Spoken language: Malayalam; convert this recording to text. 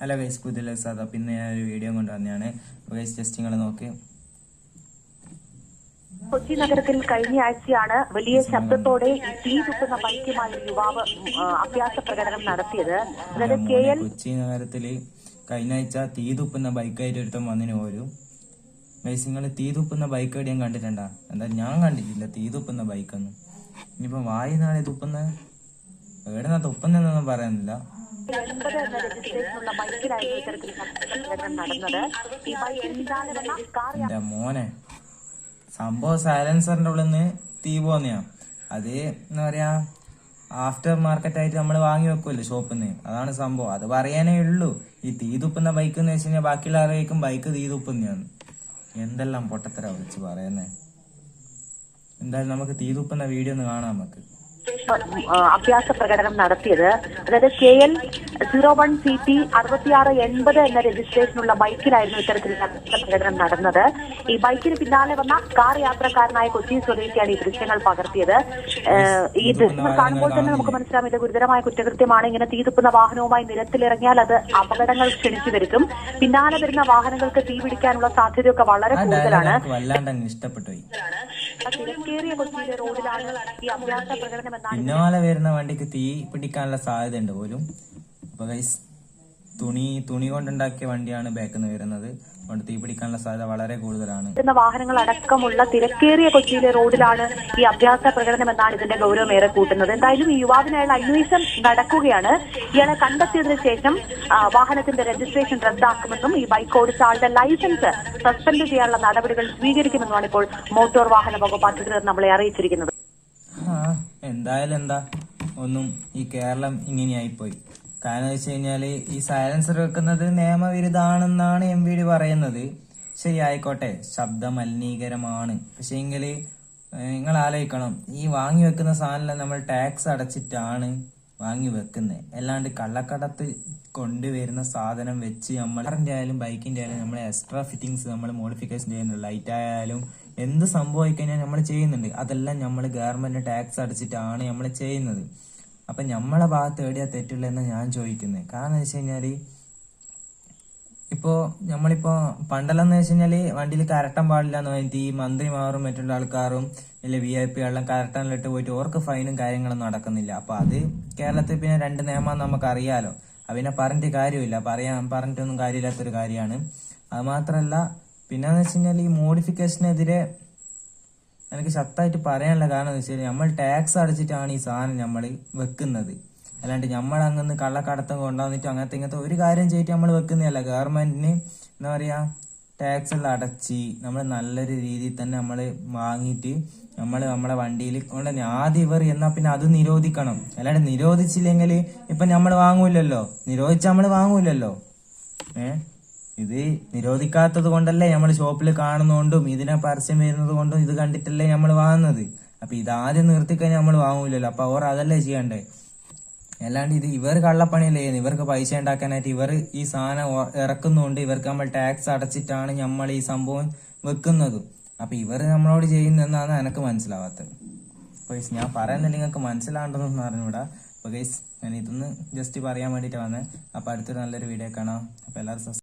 ഹലോ ഗൈസ് പുതിയ സാധാ പിന്നെ ഞാൻ ഒരു വീഡിയോ കൊണ്ടുവന്നതാണ് ഗൈസ് ജസ്റ്റ് നിങ്ങൾ നോക്ക്. കൊച്ചി നഗരത്തിൽ കഴിഞ്ഞ ആഴ്ചയാണ് വലിയ ശബ്ദത്തോടെ ഈ തീ തുപ്പുന്ന ബൈക്കുമായി യുവാവ് അഭ്യാസ പ്രകടനം നടത്തിയത്. അതായത് കെ എൽ കൊച്ചി നഗരത്തിൽ കഴിഞ്ഞ ആഴ്ച തീ തുപ്പുന്ന ബൈക്കായിട്ട് ഒരുത്തം വന്നിന് പോരും. ഗൈസ് നിങ്ങൾ തീ തുപ്പുന്ന ബൈക്ക് എവിടെയും കണ്ടിട്ടുണ്ടാ? എന്താ ഞാൻ കണ്ടിട്ടില്ല തീ തുപ്പുന്ന ബൈക്കൊന്നും. ഇനിയിപ്പോ വായി നാളെ തുപ്പുന്ന? എവിടെന്നാ തുപ്പുന്നതെന്നൊന്നും പറയുന്നില്ല എൺപത് എന്ന രജിസ്ട്രേഷനുള്ള ബൈക്കിലായിരുന്നു ഇത്തരത്തിൽ ശബ്ദ പ്രകടനം നടന്നത് ഈ ബൈക്കിന് പിന്നാലെ വന്ന കാർ എന്റെ മോനെ. സംഭവം സൈലൻസറിന്റെ ഉള്ളിൽ നിന്ന് തീ പോന്നെയാ. അത് എന്താ പറയാ ആഫ്റ്റർ മാർക്കറ്റ് ആയിട്ട് നമ്മൾ വാങ്ങി വെക്കുമല്ലോ ഷോപ്പിൽ നിന്ന് അതാണ് സംഭവം. അത് പറയാനേ ഉള്ളൂ. ഈ തീ തുപ്പുന്ന ബൈക്ക് എന്ന് വെച്ച് കഴിഞ്ഞാൽ ബാക്കിയുള്ള ആരോഗ്യം ബൈക്ക് തീ തുപ്പുന്നതാണ്. എന്തെല്ലാം പൊട്ടത്തരാ വിളിച്ച് പറയുന്നേ. എന്തായാലും നമുക്ക് തീ തുപ്പുന്ന വീഡിയോ ഒന്ന് കാണാം നമുക്ക്. അഭ്യാസ പ്രകടനം നടത്തിയത്. അതായത് K L zero one C T അറുപത്തിയാറ് എൺപത് എന്ന രജിസ്ട്രേഷനുള്ള ബൈക്കിലായിരുന്നു ഇത്തരത്തിൽ പ്രകടനം നടന്നത്. ഈ ബൈക്കിന് പിന്നാലെ വന്ന കാർ യാത്രക്കാരനായ കൊച്ചി സ്വദേശിയാണ് ഈ ദൃശ്യങ്ങൾ പകർത്തിയത്. ഈ ദൃശ്യങ്ങൾ കാണുമ്പോൾ തന്നെ നമുക്ക് മനസ്സിലാവും. ഇത് ഗുരുതരമായ കുറ്റകൃത്യമാണ്. ഇങ്ങനെ തീതുപ്പുന്ന വാഹനവുമായി നിരത്തിലിറങ്ങിയാൽ അത് അപകടങ്ങൾ ക്ഷണിച്ചു വരുത്തും. പിന്നാലെ വരുന്ന വാഹനങ്ങൾക്ക് തീ പിടിക്കാനുള്ള സാധ്യതയൊക്കെ വളരെ കൂടുതലാണ്. തിരക്കേറിയ കൊച്ചിയിലെ റോഡിലാണ് ഈ അഭ്യാസ പ്രകടനം എന്നാണ് പിന്നാലെ വരുന്ന വണ്ടിക്ക് തീ പിടിക്കാനുള്ള സാധ്യത ഉണ്ട് പോലും. അപ്പൊ ഗൈസ് തുണി തുണി കൊണ്ടുണ്ടാക്കിയ വണ്ടിയാണ് ബാക്കിൽ നിന്ന് വരുന്നത്. അതുകൊണ്ട് തീ പിടിക്കാനുള്ള സാധ്യത വളരെ കൂടുതലാണ്. വാഹനങ്ങൾ അടക്കമുള്ള തിരക്കേറിയ കൊച്ചിയിലെ റോഡിലാണ് ഈ അഭ്യാസ പ്രകടനം എന്നാണ് ഇതിന്റെ ഗൗരവമേറെ കൂട്ടുന്നത്. എന്തായാലും ഈ യുവാവിനായുള്ള അന്വേഷണം നടക്കുകയാണ്. ഇയാളെ കണ്ടെത്തിയതിനു ശേഷം വാഹനത്തിന്റെ രജിസ്ട്രേഷൻ റദ്ദാക്കുമെന്നും ഈ ബൈക്ക് ഓടിച്ച ആളുടെ ലൈസൻസ് സസ്പെൻഡ് ചെയ്യാനുള്ള നടപടികൾ സ്വീകരിക്കുമെന്നുമാണ് ഇപ്പോൾ മോട്ടോർ വാഹന വകുപ്പ് അധികൃതർ നമ്മളെ അറിയിച്ചിരിക്കുന്നത്. എന്തായാലും എന്താ ഒന്നും ഈ കേരളം ഇങ്ങനെയായിപ്പോയി. കാരണം വെച്ച് കഴിഞ്ഞാൽ ഈ സൈലൻസർ വെക്കുന്നത് നിയമവിരുദ്ധാണെന്നാണ് എം വി ഡി പറയുന്നത്. ശരി ആയിക്കോട്ടെ ശബ്ദ മലിനീകരമാണ് പക്ഷേ എങ്കിൽ നിങ്ങൾ ആലോചിക്കണം. ഈ വാങ്ങി വെക്കുന്ന സാധനം നമ്മൾ ടാക്സ് അടച്ചിട്ടാണ് വാങ്ങി വെക്കുന്നത് അല്ലാണ്ട് കള്ളക്കടത്ത് കൊണ്ടുവരുന്ന സാധനം വെച്ച് നമ്മൾ കാറിന്റെ ആയാലും ബൈക്കിന്റെ ആയാലും നമ്മൾ എക്സ്ട്രാ ഫിറ്റിങ്സ് നമ്മൾ മോഡിഫിക്കേഷൻ ചെയ്യുന്നുണ്ട്. ലൈറ്റ് ആയാലും എന്ത് സംഭവിക്കഴിഞ്ഞാൽ നമ്മൾ ചെയ്യുന്നുണ്ട്. അതെല്ലാം നമ്മൾ ഗവൺമെന്റ് ടാക്സ് അടച്ചിട്ടാണ് നമ്മൾ ചെയ്യുന്നത്. അപ്പൊ നമ്മളെ ഭാഗത്ത് എവിടെയാ തെറ്റുള്ളതെന്ന് ഞാൻ ചോദിക്കുന്നത് കാരണം എന്ന് വെച്ച് കഴിഞ്ഞാൽ ഇപ്പോ നമ്മളിപ്പോ പണ്ടെല്ലാം വെച്ച് കഴിഞ്ഞാൽ വണ്ടിയിൽ കരട്ടാൻ പാടില്ല എന്ന് പറഞ്ഞിട്ട് ഈ മന്ത്രിമാരും മറ്റുള്ള ആൾക്കാരും ഇല്ല വി ഐ പി എല്ലാം ഇട്ട് പോയിട്ട് ഓർക്ക് ഫൈനും കാര്യങ്ങളും നടക്കുന്നില്ല. അപ്പൊ അത് കേരളത്തിൽ പിന്നെ രണ്ട് നിയമം നമുക്കറിയാലോ. അതിനെ പറഞ്ഞിട്ട് കാര്യമില്ല. പറയാൻ പറഞ്ഞിട്ടൊന്നും കാര്യമില്ലാത്തൊരു കാര്യമാണ്. അത് മാത്രല്ല പിന്നെന്ന് വെച്ച് കഴിഞ്ഞാൽ ഈ മോഡിഫിക്കേഷനെതിരെ എനിക്ക് ശക്തമായിട്ട് പറയാനുള്ള കാരണം എന്ന് വെച്ചാൽ നമ്മൾ ടാക്സ് അടച്ചിട്ടാണ് ഈ സാധനം നമ്മൾ വെക്കുന്നത്. അല്ലാണ്ട് നമ്മൾ അങ്ങനെ കള്ളക്കടത്തം കൊണ്ടുവന്നിട്ട് അങ്ങനത്തെ ഇങ്ങനത്തെ ഒരു കാര്യം ചെയ്തിട്ട് നമ്മൾ വെക്കുന്നതല്ല. ഗവൺമെന്റിന് എന്താ പറയാ ടാക്സ് എല്ലാം അടച്ച് നമ്മൾ നല്ലൊരു രീതിയിൽ തന്നെ നമ്മൾ വാങ്ങിയിട്ട് നമ്മൾ നമ്മളെ വണ്ടിയിൽ കൊണ്ട് തന്നെ ആദ്യം ഇവർ എന്നാ പിന്നെ അത് നിരോധിക്കണം. അല്ലാണ്ട് നിരോധിച്ചില്ലെങ്കിൽ ഇപ്പൊ നമ്മൾ വാങ്ങൂല്ലല്ലോ നിരോധിച്ച നമ്മൾ വാങ്ങൂല്ലല്ലോ ഏ? ഇത് നിരോധിക്കാത്തത് കൊണ്ടല്ലേ നമ്മൾ ഷോപ്പിൽ കാണുന്നതുകൊണ്ടും ഇതിനെ പരസ്യം വരുന്നത് കൊണ്ടും ഇത് കണ്ടിട്ടല്ലേ നമ്മൾ വാങ്ങുന്നത്? അപ്പൊ ഇതാദ്യം നിർത്തിക്കഴിഞ്ഞാൽ നമ്മൾ വാങ്ങൂലല്ലോ. അപ്പൊ അവർ അതല്ലേ ചെയ്യണ്ടേ? അല്ലാണ്ട് ഇത് ഇവർ കള്ളപ്പണിയല്ലേ ചെയ്യുന്നത്? ഇവർക്ക് പൈസ ഉണ്ടാക്കാനായിട്ട് ഇവർ ഈ സാധനം ഇറക്കുന്നുണ്ട് ഇവർക്ക് നമ്മൾ ടാക്സ് അടച്ചിട്ടാണ് നമ്മൾ ഈ സംഭവം വെക്കുന്നത്. അപ്പൊ ഇവർ നമ്മളോട് ചെയ്യുന്നതെന്നാണ് എനിക്ക് മനസ്സിലാവാത്തത്. അപ്പൊ ഞാൻ പറയുന്നില്ല നിങ്ങൾക്ക് മനസ്സിലാണ്ടെന്നൊന്നും അറിഞ്ഞൂടാ. അപ്പൊ ഗൈസ് ഞാൻ ഇതൊന്ന് ജസ്റ്റ് പറയാൻ വേണ്ടിയിട്ട് വന്നത് അപ്പൊ അടുത്തൊരു നല്ലൊരു വീഡിയോ കാണാം. അപ്പൊ എല്ലാവരും